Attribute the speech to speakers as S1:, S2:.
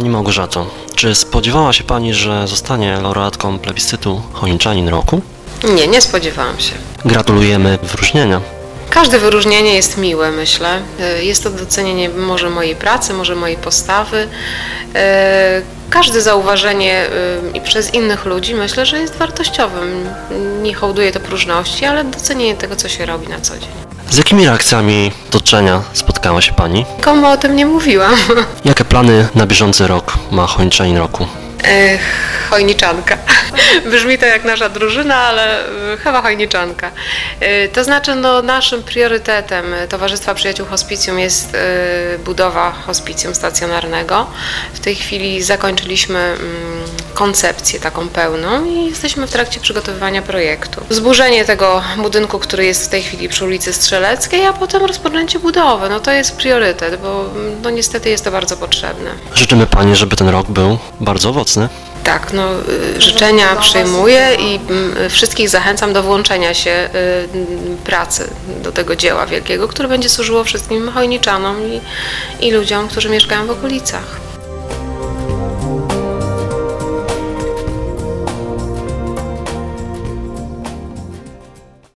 S1: Pani Małgorzato, czy spodziewała się Pani, że zostanie laureatką plebiscytu Chojniczanin Roku?
S2: Nie, nie spodziewałam się.
S1: Gratulujemy wyróżnienia.
S2: Każde wyróżnienie jest miłe, myślę. Y, Jest to docenienie może mojej pracy, może mojej postawy. Y, Każde zauważenie y, i przez innych ludzi myślę, że jest wartościowym. Nie hołduję to próżności, ale docenienie tego, co się robi na co dzień.
S1: Z jakimi reakcjami otoczenia spotkała się Pani?
S2: Komu o tym nie mówiłam?
S1: Jakie plany na bieżący rok ma Chojniczanin Roku?
S2: Chojniczanka. Brzmi to jak nasza drużyna, ale y, chyba chojniczanka. Y, To znaczy, no, naszym priorytetem Towarzystwa Przyjaciół Hospicjum jest budowa hospicjum stacjonarnego. W tej chwili zakończyliśmy mm, koncepcję taką pełną i jesteśmy w trakcie przygotowywania projektu. Zburzenie tego budynku, który jest w tej chwili przy ulicy Strzeleckiej, a potem rozpoczęcie budowy. No to jest priorytet, bo mm, no, niestety jest to bardzo potrzebne.
S1: Życzymy Pani, żeby ten rok był bardzo owocny.
S2: Tak, no, y, życzenia przyjmuję i mm, wszystkich zachęcam do włączenia się y, pracy do tego dzieła wielkiego, które będzie służyło wszystkim chojniczanom i, i ludziom, którzy mieszkają w okolicach.